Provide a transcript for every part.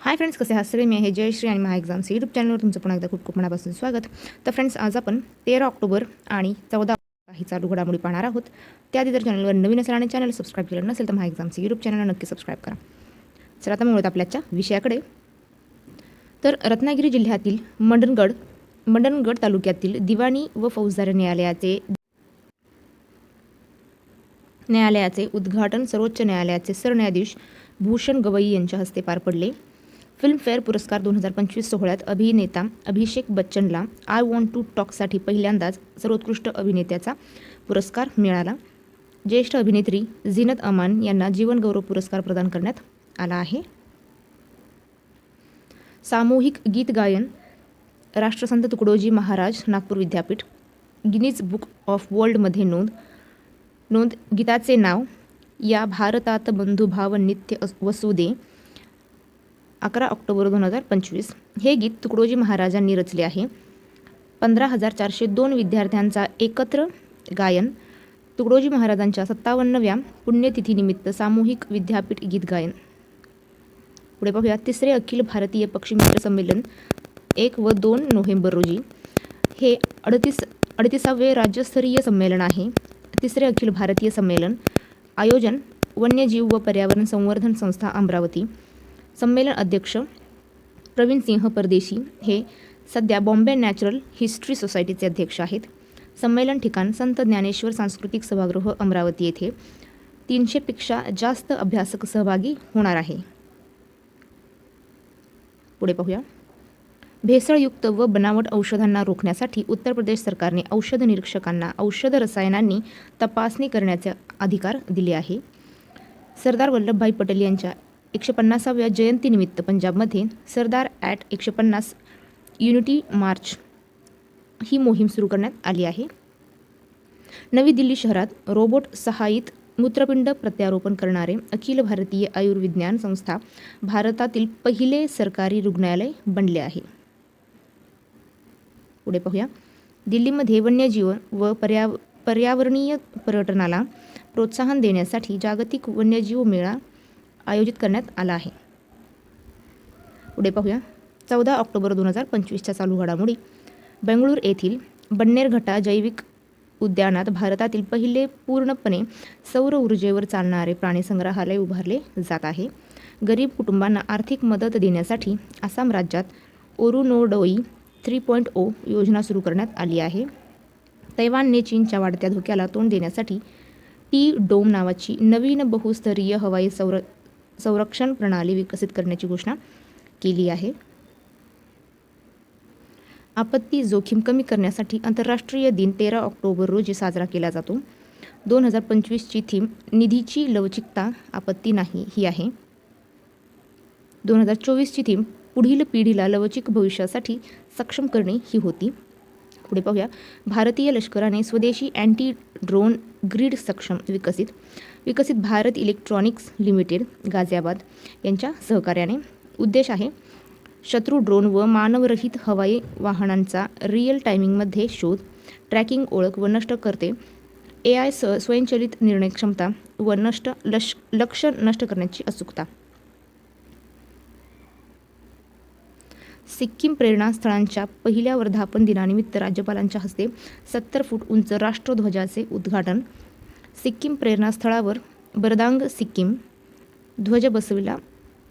Hi friends कसे आहात? सगळे मी आहे जयश्री आणि महा एक्झाम्स यूट्यूब चॅनलवर तुमचं पुन्हा एकदा खूप खूप मनापासून स्वागत. तर फ्रेंड्स आज आपण तेरा ऑक्टोबर आणि चौदा काही चालू घडामोडी पाहणार आहोत. त्याआधी जर चॅनलवर नवीन असेल आणि चॅनल सबस्क्राईब केलं नसेल तर महा एक्झाम्स यूट्यूब चॅनलला नक्की सबस्क्राईब करा. चला आता मुळात आपल्याच्या विषयाकडे. तर रत्नागिरी जिल्ह्यातील मंडणगड मंडणगड तालुक्यातील दिवाणी व फौजदारी न्यायालयाचे न्यायालयाचे उद्घाटन सर्वोच्च न्यायालयाचे सरन्यायाधीश भूषण गवई यांच्या हस्ते पार पडले. फिल्मफेअर पुरस्कार दोन हजार पंचवीस सोहळ्यात अभिनेता अभिषेक बच्चनला आय वॉन्ट टू टॉकसाठी पहिल्यांदाच सर्वोत्कृष्ट अभिनेत्याचा पुरस्कार मिळाला. ज्येष्ठ अभिनेत्री झिनत अमान यांना जीवनगौरव पुरस्कार प्रदान करण्यात आला आहे. सामूहिक गीत गायन राष्ट्रसंत तुकडोजी महाराज नागपूर विद्यापीठ गिनीज बुक ऑफ वर्ल्डमध्ये नोंद नोंद गीताचे नाव या भारतात बंधुभाव नित्य वसुदे अकरा ऑक्टोबर दोन हजार पंचवीस. हे गीत तुकडोजी महाराजांनी रचले आहे. पंधरा हजार चारशे दोन विद्यार्थ्यांचा एकत्र गायन तुकडोजी महाराजांच्या सत्तावन्नव्या पुण्यतिथीनिमित्त सामूहिक विद्यापीठ गीत गायन. पुढे पाहूया. तिसरे अखिल भारतीय पक्षीमित्र संमेलन एक व दोन नोव्हेंबर रोजी. हे अडतीस अडतीसावे राज्यस्तरीय संमेलन आहे. तिसरे अखिल भारतीय संमेलन आयोजन वन्यजीव व पर्यावरण संवर्धन संस्था अमरावती. संमेलन अध्यक्ष प्रवीण सिंह परदेशी हे सध्या बॉम्बे नॅचरल हिस्ट्री सोसायटीचे अध्यक्ष आहेत. संमेलन ठिकाण संत ज्ञानेश्वर सांस्कृतिक सभागृह अमरावती येथे तीनशेपेक्षा जास्त अभ्यासक सहभागी होणार आहे. पुढे पाहूया. भेसळयुक्त व बनावट औषधांना रोखण्यासाठी उत्तर प्रदेश सरकारने औषध निरीक्षकांना औषध रसायनांनी तपासणी करण्याचे अधिकार दिले आहे. सरदार वल्लभभाई पटेल यांच्या एकशे पन्नासाव्या जयंतीनिमित्त पंजाबमध्ये सरदार ॲट एकशे पन्नास युनिटी मार्च ही मोहीम सुरू करण्यात आली आहे. नवी दिल्ली शहरात रोबोट सहाय्यित मूत्रपिंड प्रत्यारोपण करणारे अखिल भारतीय आयुर्विज्ञान संस्था भारतातील पहिले सरकारी रुग्णालय बनले आहे. पुढे पाहूया. दिल्लीमध्ये वन्यजीव व पर्याव पर्यावरणीय पर्यटनाला प्रोत्साहन देण्यासाठी जागतिक वन्यजीव मेळा आयोजित करण्यात आला आहे. पुढे पाहूया. चौदा ऑक्टोबर दोन हजार पंचवीसच्या चालू घडामोडी. बेंगळूर येथील बन्नेरघटा जैविक उद्यानात भारतातील पहिले पूर्णपणे सौर ऊर्जेवर चालणारे प्राणी संग्रहालय उभारले जात आहे. गरीब कुटुंबांना आर्थिक मदत देण्यासाठी आसाम राज्यात ओरुनोडोई थ्री पॉईंट ओ योजना सुरू करण्यात आली आहे. तैवानने चीनच्या वाढत्या धोक्याला तोंड देण्यासाठी टी डोम नावाची नवीन बहुस्तरीय हवाई संर संरक्षण प्रणाली विकसित करण्याची घोषणा केली आहे. आपत्ती जोखीम कमी करण्यासाठी आंतरराष्ट्रीय दिन तेरा ऑक्टोबर रोजी साजरा केला जातो. दोन हजार पंचवीसची थीम निधीची लवचिकता आपत्ती नाही ही आहे. दोन हजार चोवीसची थीम पुढील पिढीला लवचिक भविष्यासाठी सक्षम करणे ही होती. पुढे पाहूया. भारतीय लष्कराने स्वदेशी अँटी ड्रोन ग्रीड सक्षम विकसित विकसित भारत इलेक्ट्रॉनिक्स लिमिटेड गाझियाबाद यांच्या सहकार्याने. उद्देश आहे शत्रू ड्रोन व मानवरहित हवाई वाहनांचा रिअल टायमिंगमध्ये शोध ट्रॅकिंग ओळख व नष्ट करते. ए आय स स्वयंचलित निर्णय क्षमता व नष्ट लश लक्ष नष्ट करण्याची अचूकता. सिक्कीम प्रेरणास्थळांच्या पहिल्या वर्धापन दिनानिमित्त राज्यपालांच्या हस्ते सत्तर फूट उंच राष्ट्रध्वजाचे उद्घाटन. सिक्कीम प्रेरणास्थळावर बरदांग सिक्कीम ध्वज बसविला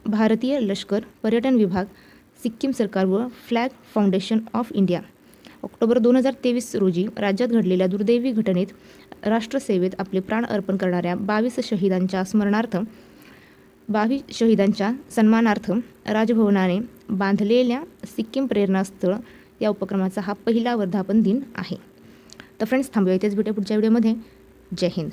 भारतीय लष्कर पर्यटन विभाग सिक्कीम सरकार व flag foundation of India. October दोन हजार तेवीस रोजी राज्यात घडलेल्या दुर्दैवी घटनेत राष्ट्रसेवेत आपले प्राण अर्पण करणाऱ्या बावीस शहीदांच्या स्मरणार्थ बावीस शहीदांच्या सन्मानार्थ राजभवनाने बांधलेल्या सिक्कीम प्रेरणास्थळ या उपक्रमाचा हा पहिला वर्धापन दिन आहे. तर फ्रेंड्स थांबूया इथेच. भेटूया पुढच्या व्हिडिओमध्ये. जय हिंद.